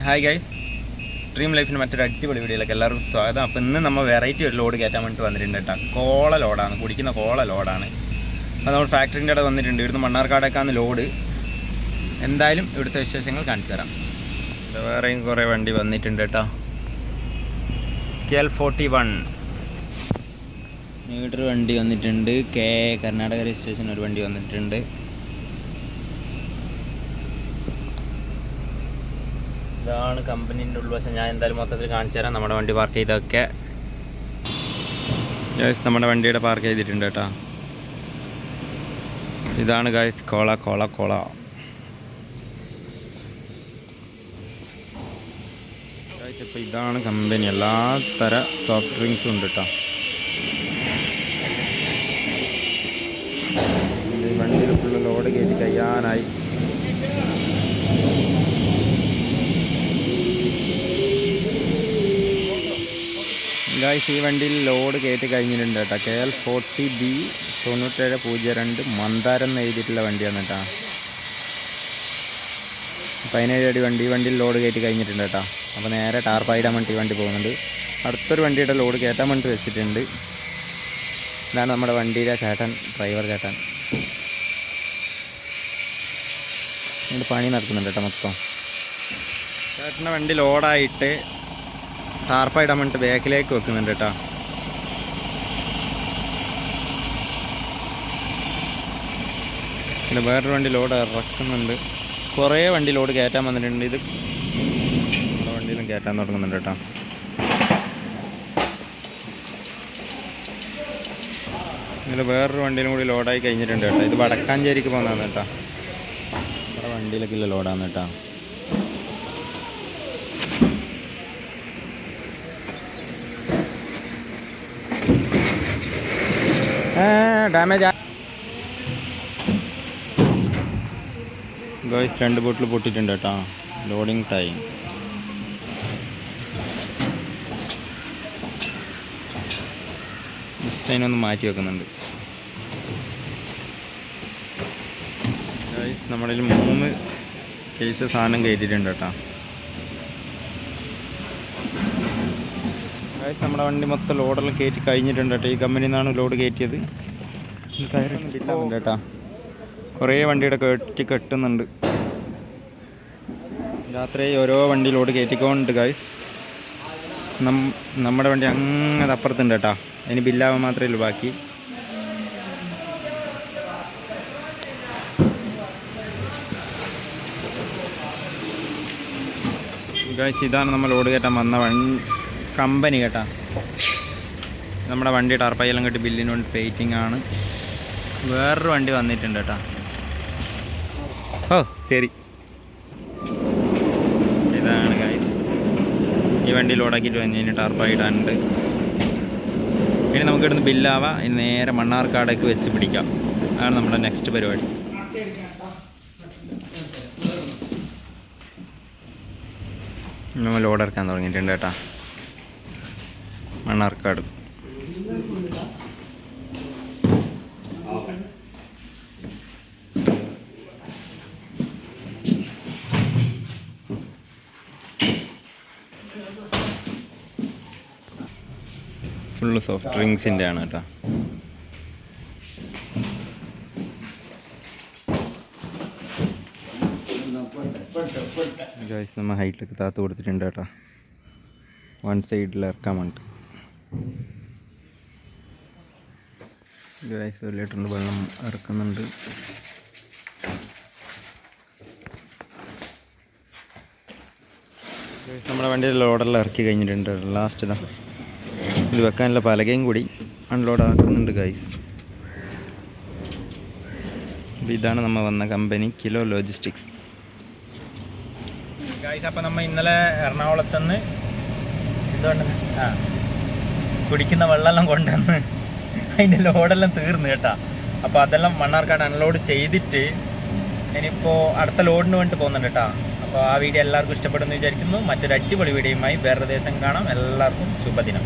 Hi guys dream ലൈഫിന് മറ്റൊരു അടിപൊളി വീഡിയോയിലേക്ക് എല്ലാവർക്കും സ്വാഗതം അപ്പോൾ ഇന്ന് നമ്മൾ വെറൈറ്റി ഒരു ലോഡ് കയറ്റാൻ വേണ്ടിയിട്ട് വന്നിട്ടുണ്ട് കേട്ടോ കോള ലോഡാണ് കുടിക്കുന്ന കോള ലോഡാണ് അപ്പോൾ നമ്മൾ ഫാക്ടറിന്റെ അവിടെ വന്നിട്ടുണ്ട് ഇവിടുന്ന് മണ്ണാർക്കാടേക്കാണ് ലോഡ് എന്തായാലും ഇവിടുത്തെ വിശേഷങ്ങൾ കാണിച്ചു തരാം വേറെയും കുറേ വണ്ടി വന്നിട്ടുണ്ട് കേട്ടോ കെ എൽ ഫോർട്ടി വൺ ന്യൂഡർ വണ്ടി വന്നിട്ടുണ്ട് കെ കർണാടക രജിസ്ട്രേഷൻ ഒരു വണ്ടി വന്നിട്ടുണ്ട് ഇതാണ് കമ്പനീന്റെ ഉൾവശം. ഞാൻ എന്തായാലും മൊത്തത്തിൽ കാണിച്ചു തരാം. നമ്മുടെ വണ്ടി പാർക്ക് ചെയ്തൊക്കെ ഗൈസ് നമ്മുടെ വണ്ടിയുടെ പാർക്ക് ചെയ്തിട്ടുണ്ട് കേട്ടോ. ഇതാണ് guys cola cola cola. Guys ഇപ്പോൾ ഇതാണ് കമ്പനി. എല്ലാ തര സോഫ്റ്റ് ഡ്രിങ്ക്സും ഉണ്ട് കേട്ടോ. വണ്ടിയിൽ ഫുള്ള് ലോഡ് കയറ്റി കഴിയാനായി. ഗായ്സ് ഈ വണ്ടിയിൽ ലോഡ് കയറ്റി കഴിഞ്ഞിട്ടുണ്ട് കേട്ടോ. കെ എൽ ഫോർട്ടി ബി തൊണ്ണൂറ്റേഴ് പൂജ്യം രണ്ട് മന്ദാരം എന്ന് എഴുതിയിട്ടുള്ള വണ്ടിയാണ് കേട്ടോ. പതിനേഴ് അടി വണ്ടി ഈ വണ്ടിയിൽ ലോഡ് കയറ്റി കഴിഞ്ഞിട്ടുണ്ട് കേട്ടോ. അപ്പോൾ നേരെ ടാർപ്പായിടാൻ വേണ്ടി വണ്ടി പോകുന്നുണ്ട്. അടുത്തൊരു വണ്ടിയുടെ ലോഡ് കയറ്റാൻ വേണ്ടി വെച്ചിട്ടുണ്ട്. ഇതാണ് നമ്മുടെ വണ്ടിയിലെ ചേട്ടൻ ഡ്രൈവർ ചേട്ടൻ. പണി നടക്കുന്നുണ്ട് കേട്ടോ മൊത്തം. ചേട്ടന്റെ വണ്ടി ലോഡായിട്ട് ടാർപ്പ ഇടാൻ ബാക്കിലേക്ക് വെക്കുന്നുണ്ട് കേട്ടോ. പിന്നെ വേറൊരു വണ്ടി ലോഡ് ഇറക്കുന്നുണ്ട്. കുറേ വണ്ടി ലോഡ് കയറ്റാൻ വന്നിട്ടുണ്ട്. ഇത് വണ്ടിയിലും കയറ്റാൻ തുടങ്ങുന്നുണ്ട് കേട്ടോ. ഇതിൽ വേറൊരു വണ്ടിയിലും കൂടി ലോഡായി കഴിഞ്ഞിട്ടുണ്ട് കേട്ടോ. ഇത് വടക്കാഞ്ചേരിക്ക് പോകുന്നതാണ് കേട്ടോ. നമ്മുടെ വണ്ടിയിലൊക്കെ ഇല്ല ലോഡാണ് കേട്ടോ. ഡാമേജ് ഗോയ്സ് രണ്ട് ബോട്ടിൽ പൊട്ടിയിട്ടുണ്ട് കേട്ടോ. ലോഡിങ് ടൈം ഒന്ന് മാറ്റി വെക്കുന്നുണ്ട്. കയ്യിൽ മൂന്ന് കേസ് സാധനം കയറ്റിയിട്ടുണ്ട് കേട്ടോ. ഗായ്സ് നമ്മുടെ വണ്ടി മൊത്തം ലോഡെല്ലാം കയറ്റി കഴിഞ്ഞിട്ടുണ്ട് കേട്ടോ. ഈ കമ്പനിയിൽ നിന്നാണ് ലോഡ് കയറ്റിയത്. ടയറൊന്നും കേട്ടോ കുറേ വണ്ടിയുടെ കെട്ടി കെട്ടുന്നുണ്ട്. രാത്രി ഓരോ വണ്ടി ലോഡ് കയറ്റിക്കൊണ്ട് ഗായ്സ് നമ്മുടെ വണ്ടി അങ്ങനെ അപ്പുറത്തുണ്ട് കേട്ടോ. അതിന് ബില്ലാവാൻ മാത്രമേ ഉള്ളൂ ബാക്കി. ഗായ്സ് ഇതാണ് നമ്മൾ ലോഡ് കയറ്റാൻ വന്ന വൺ കമ്പനി കേട്ടോ. നമ്മുടെ വണ്ടി ടർപ്പയെല്ലാം കെട്ടി ബില്ലിന് വേണ്ടി പെയിറ്റിംഗ് ആണ്. വേറൊരു വണ്ടി വന്നിട്ടുണ്ട് കേട്ടാ. ഓ ശരി. ഇതാണ് ഗൈസ് ഈ വണ്ടി ലോഡാക്കിയിട്ട് വന്നു കഴിഞ്ഞാൽ ടർപ്പ ഇടാനുണ്ട്. ഇനി നമുക്ക് ഇവിടുന്ന് ബില്ലാവാം. ഇനി നേരെ മണ്ണാർക്കാടേക്ക് വെച്ച് പിടിക്കാം. അതാണ് നമ്മുടെ നെക്സ്റ്റ് പരിപാടി. നമ്മൾ ലോഡ് ഇറക്കാൻ തുടങ്ങിയിട്ടുണ്ട് കേട്ടാ. മണ്ണാർക്കാട്. ഫുള്ള് സോഫ്റ്റ് ഡ്രിങ്ക്സിന്റെ ആണ് കേട്ടോ. നമ്മൾ ഹൈറ്റിലൊക്കെ താത്ത് കൊടുത്തിട്ടുണ്ട് കേട്ടോ. വൺ സൈഡിൽ ഇറക്കാൻ വേണ്ടിട്ട്. ലിറ്ററിന്റെ വെള്ളം ഇറക്കുന്നുണ്ട്. നമ്മുടെ വണ്ടിയിൽ ലോഡെല്ലാം ഇറക്കി കഴിഞ്ഞിട്ടുണ്ട്. ലാസ്റ്റ് ഇതാ. ഇത് വെക്കാനുള്ള പലകയും കൂടി അൺലോഡ് ആക്കുന്നുണ്ട് ഗൈസ് അപ്പോൾ ഇതാണ് നമ്മൾ വന്ന കമ്പനി കിലോ ലോജിസ്റ്റിക്സ് ഗൈസ് അപ്പോൾ നമ്മൾ ഇന്നലെ എറണാകുളത്തുനിന്ന് എന്തുകൊണ്ട് ആ. കുടിക്കുന്ന വെള്ളമെല്ലാം കൊണ്ടുവന്ന് അതിന്റെ ലോഡെല്ലാം തീർന്നു കേട്ടാ. അപ്പോൾ അതെല്ലാം മണ്ണാർക്കാട് അൺലോഡ് ചെയ്തിട്ട് ഇനിയിപ്പോൾ അടുത്ത ലോഡിന് വേണ്ടി പോകുന്നുണ്ട് കേട്ടാ. അപ്പോൾ ആ വീഡിയോ എല്ലാവർക്കും ഇഷ്ടപ്പെടുമെന്ന് വിചാരിക്കുന്നു. മറ്റൊരു അടിപൊളി വീഡിയോയുമായി വേറെ ദേശം കാണാം. എല്ലാവർക്കും ശുഭദിനം.